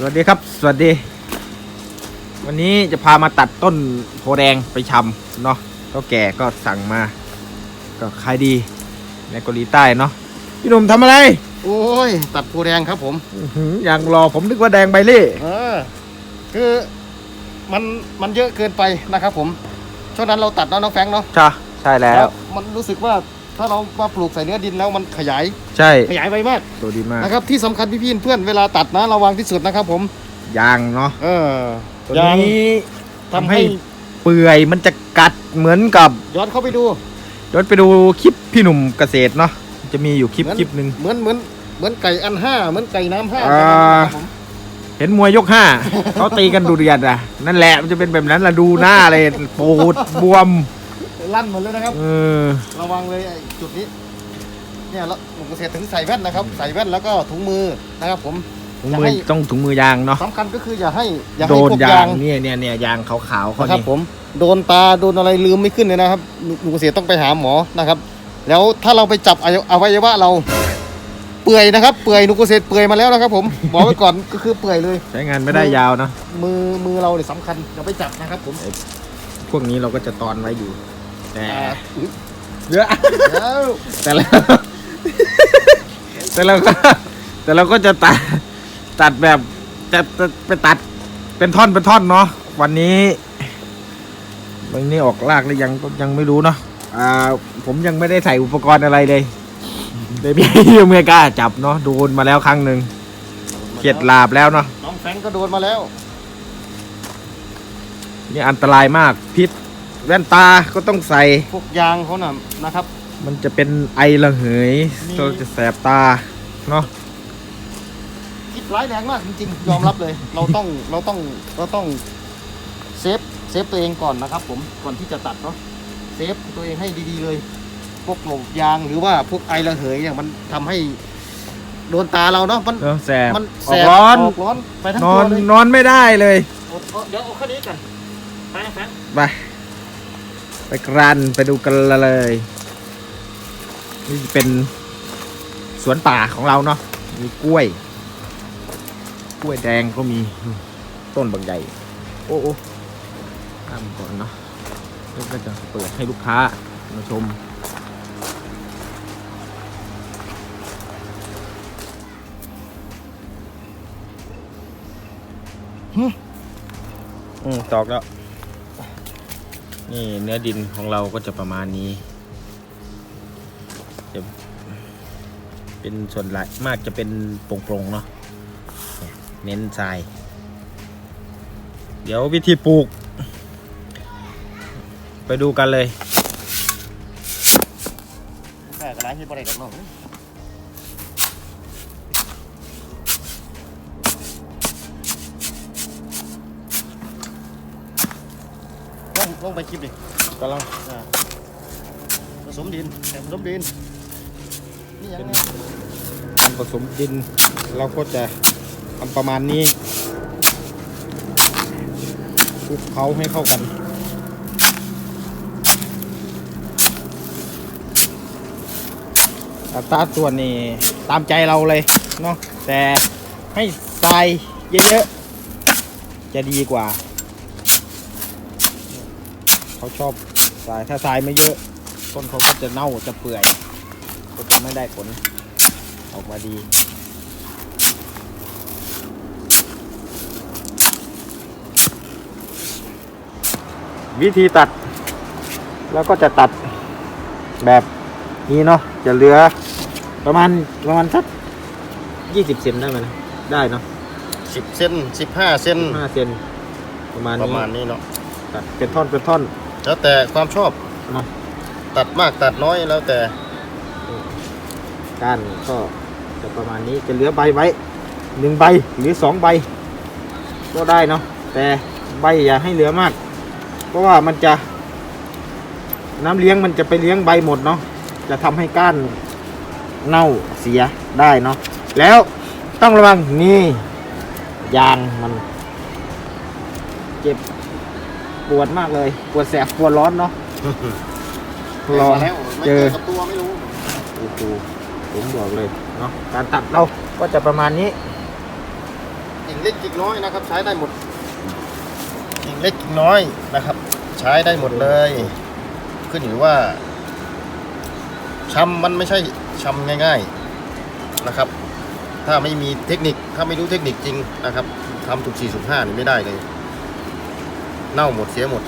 สวัสดีครับ สวัสดี วันนี้จะพามาตัดต้นโพแดงไปชำเนาะเท่าแก่ก็สั่งมา ก็ขายดีในเกาหลีใต้เนาะพี่หนุ่มทำอะไรโอ้ย ตัดปูแดงครับผมอื้อหืออย่างรอผมนึกว่าแดงใบเล่เออคือมันมันเยอะเกินไปนะครับผมช่วงนั้นเราตัดเนาะน้องแฟรงค์เนาะใช่ใช่แล้ว มันรู้สึกว่า ถ้าเรามาปลูกใส่เนื้อดินแล้วมันขยายใช่ขยายไปมากตัวดีมากนะครับที่สำคัญพี่ๆเพื่อนเวลาตัดนะระวังที่สุดนะครับ ผมยางเนาะเออตัวยางนี้ทำให้เปื่อยมันจะกัดเหมือนกับย้อนเข้าไปดู ย้อนไปดูคลิปพี่หนุ่มเกษตรเนาะจะมีอยู่คลิปเหมือนคลิปหนึ่ง เหมือนเหมือนเหมือนไก่อันห้าเหมือนไก่น้ำห้าอ่า ครับผมเห็นมวยยกห้า เขาตีกันดูเดือดอะ นั่นแหละมันจะเป็นแบบนั้นละดูหน้าเลยปูดบวม ลั่นหมดเลยนะครับ เออ ระวังเลยไอ้จุดนี้ เนี่ยแล้วหนุ่มเกษตรถึงใส่แว่นนะครับ ใส่แว่นแล้วก็ถุงมือนะครับผมถุงจะมือให้ต้องถุงมือยางเนาะสำคัญก็คืออย่าให้อย่าโดให้นพวกยายางงเนี่ยเนี่ยเนี่ยยางขาวๆเขานะครับ นี่ผมโดนตาโดนอะไรลืมไม่ขึ้นเลยนะครับหนุ่มเกษตรต้องไปหาหมอนะครับ แล้วถ้าเราไปจับอวัยอวัยวะเรา เปื่อยนะครับเปื่อยหนุ่มเกษตรเปื่อยมาแล้วนะครับ ผมบอกไว้ก่อนก็คือเปื่อยเลย ใช้งานไม่ได้ยาวเนาะมือมือเราเนี่ยสำคัญอย่าไปจับนะครับ ผม พวกนี้เราก็จะตอนไว้อยู่ แต่อ่าอุ๊ยเยอะแล้วแต่แล้วแต่เราก็แต่เราก็จะตัดตัดแบบจะจะไปตัดเป็นท่อนเป็นท่อนเนาะวันนี้วันนี้ออกลากหรือยังก็ยังไม่รู้เนาะอ่าผมยังไม่ได้ใส่อุปกรณ์อะไรเลยเดบี้ยังไม่กล้าจับเนาะโดนมาแล้วครั้งหนึ่งเข็ดหลาบแล้วเนาะน้องแฟรงก์ก็โดนมาแล้ว นี่อันตรายมากพิษ แว่นตาก็ต้องใส่ พวกยางเขาน่ะนะครับ มันจะเป็นไอระเหยมี เราจะแสบตาเนาะคิดร้ายแรงมากจริงๆ ยอมรับเลย เราต้องเราต้องเราต้องเซฟเซฟตัวเองก่อนนะครับ ผมก่อนที่จะตัดเนาะเซฟตัวเองให้ดีๆเลย พวกโหลกยางหรือว่าพวกไอระเหยเนี่ยมันทำให้โดนตาเราเนาะมันเออแสบมันอแสอกบร้อนออกร้อนไปทั้งนตัอวนเลยนอนไม่ได้เลย เอาเอาเดี๋ยวเอาแค่นี้กันไปนะแฟนไป ไปกรันไปดูกันเลย นี่เป็นสวนป่าของเราเนาะมีกล้วย กล้วยแดงก็มีต้นบางใหญ่ โอ้โอ้ตามก่อนเนาะแล้วก็จะเปิดให้ลูกค้ามาชมอืมตอกแล้ว นี่เนื้อดินของเราก็จะประมาณนี้จะเป็นส่วนหลายมากจะเป็นโปร่งๆเนาะเน้นทราย เดี๋ยววิธีปลูก ไปดูกันเลยแม่กระไรที่บริการเนาะ งลงไปคลิปดิก็ลองอ่าผสมดินแต่ผสมดินนี่ยังไงการผสมดิน เราก็จะทำประมาณนี้คลุกเขาให้เข้ากันอัตราส่วนนี่ตามใจเราเลยเนาะแต่ให้ทรายเยอะๆจะดีกว่า เขาชอบทรายถ้าทรายไม่เยอะ ต้นเขาก็จะเน่าจะเปื่อย ก็จะไม่ได้ผลออกมาดีวิธีตัด แล้วก็จะตัดแบบนี้เนาะจะเหลือประมาณประมาณสักยี่สิบเซนได้ไหมนะได้เนาะสิบเซนสิบห้าเซนห้าเซนประมาณประนี้มาณนี้เนาะตัดเป็นท่อนเป็นท่อน แล้วแต่ความชอบเนาะตัดมากตัดน้อยแล้วแต่ก้านก็จะประมาณนี้จะเหลือใบไว้หนึ่งใบหรือสองใบ ก็ได้เนาะแต่ใบอย่าให้เหลือมาก เพราะว่ามันจะ น้ำเลี้ยงมันจะไปเลี้ยงใบหมดเนาะจะทำให้ก้านเน่าเสียได้เนาะแล้วต้องระวังนี่ยางมัน เจ็บ ปวดมากเลย ปวดแสบปวดร้อนเนาะรอแล้วไม่เจเจออกับตัวไม่รู้โอ้โหผมบอกเลยเนาะการตัดเราก็จะประมาณนี้กิ่งเล็กกิ่งน้อยนะครับ ใช้ได้หมดกิ่งเล็กกิ่งน้อยนะครับ ใช้ได้หมดเลย ขึ้นอยู่ว่าชำมันไม่ใช่ชำง่าย ๆนะครับ ถ้าไม่มีเทคนิคถ้าไม่รู้เทคนิคจริงนะครับทำถูกสี่สุห้านี่ไม่ได้เลย เน่าหมดเสียหมด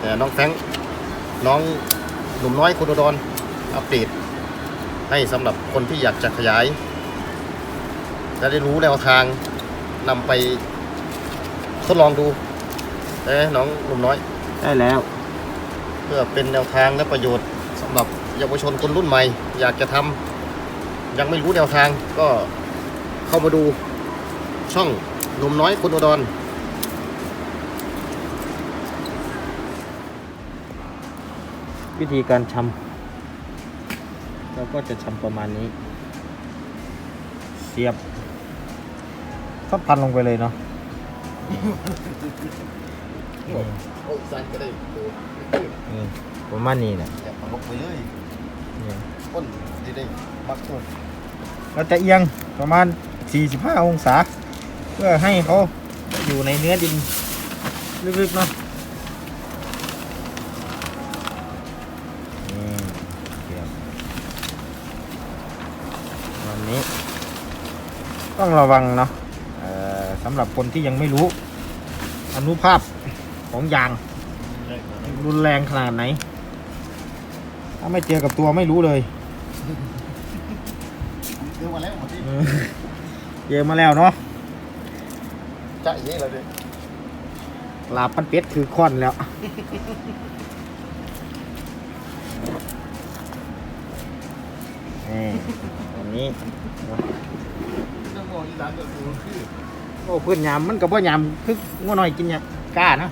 แต่น้องแฟรงค์น้องหนุ่มน้อยโคโดดอนอัปเดตให้สำหรับคนที่อยากจะขยายจะได้รู้แนวทางนำไปทดลองดูเอ้น้องหนุ่มน้อย ได้แล้ว เพื่อเป็นแนวทางและประโยชน์สำหรับเยาวชนคนรุ่นใหม่ อยากจะทำยังไม่รู้แนวทางก็เข้ามาดูช่องหนุ่มน้อยคนอุดร วิธีการชำเราก็จะชำประมาณนี้ เสียบทับพันลงไปเลยเนาะโอ้สันก็ได้ดูนี่ประมาณนี้นะแต่ลงไปเลยนี่ก้นดีได้มักตัวเราจะเอียงประมาณ 45 องศา เพื่อให้เขาอยู่ในเนื้อดินลึกๆเนาะ นี้ ต้องระวังเนาะเอ่อสำหรับคนที่ยังไม่รู้ อนุภาพของยางรุนแรงขนาดไหน ถ้าไม่เจอกับตัวไม่รู้เลยเดี๋ยวมาแล้วหมดที่เออเจอมาแล้วเนาะจะเย่เราดิลาบปันเป็ดคือค้อนแล้ว นี่อันนี้น้ำมองอีหลานก็คือคือโอ้เพื่อนยามมันกับพ่อยามคืองัวหน่อยกินเนี่ยกล้าเนาะ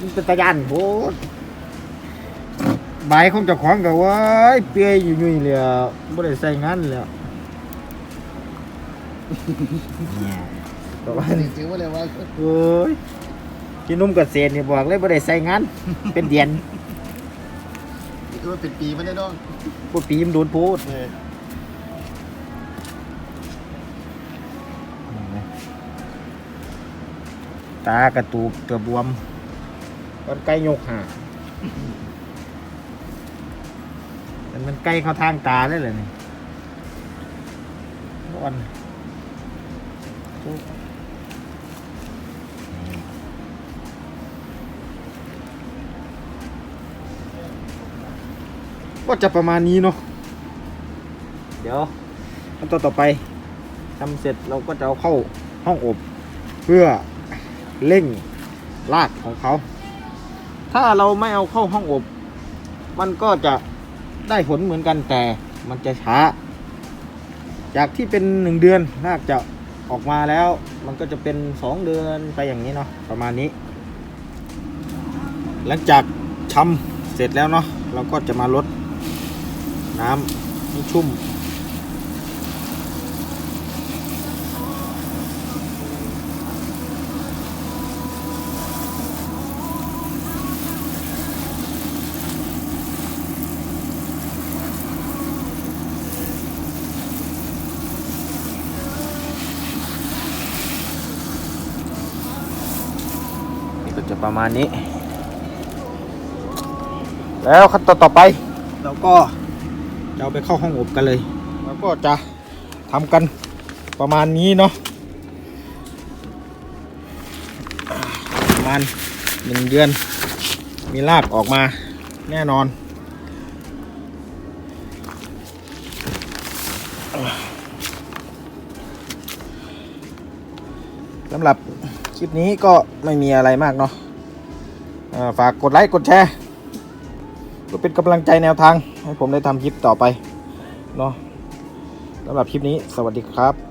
มันเป็นตะยานโหดใบของเจ้าของก็ว่าเปียอยู่ยุ่ยเลยอะบ่ได้ใส่งานเลยอะเนี่ยก็ว่านี่ถือว่าอะไรวะโอ้ยพี่หนุ่มเกษตรนี่บอกเลยบ่ได้ใส่งานเป็นเดือน คือว่าเป็นปีมันได้น้องปวดปีมนโดนพูดเนี่ยตากระตูกเตือบวมตอนใกล้ยกหาแต่มันใกล้เข้าทางตาได้เลยนี่ร้อนจุ๊บก็ จะประมาณนี้เนาะเดี๋ยวขั้นตอนต่อไปทำเสร็จเราก็จะเอาเข้าห้องอบ เพื่อเร่งรากของเขา ถ้าเราไม่เอาเข้าห้องอบ มันก็จะได้ผลเหมือนกันแต่มันจะช้า จากที่เป็นหนึ่งเดือนรากจะออกมาแล้ว มันก็จะเป็นสองเดือนไปอย่างนี้เนาะประมาณนี้ หลังจากชำเสร็จแล้วเนาะเราก็จะมาลด น้ำให้ชุ่ม นี่ก็จะประมาณนี้ แล้วขั้นตอนต่อไปเราก็ จะเอาไปเข้าห้องอบกันเลย แล้วก็จะทำกันประมาณนี้เนาะประมาณหนึ่งเดือน มีรากออกมาแน่นอนสำหรับคลิปนี้ก็ไม่มีอะไรมากเนาะฝากกดไลค์ กดแชร์ ก็เป็นกำลังใจแนวทาง ให้ผมได้ทำคลิปต่อไปเนาะสำหรับคลิปนี้สวัสดีครับ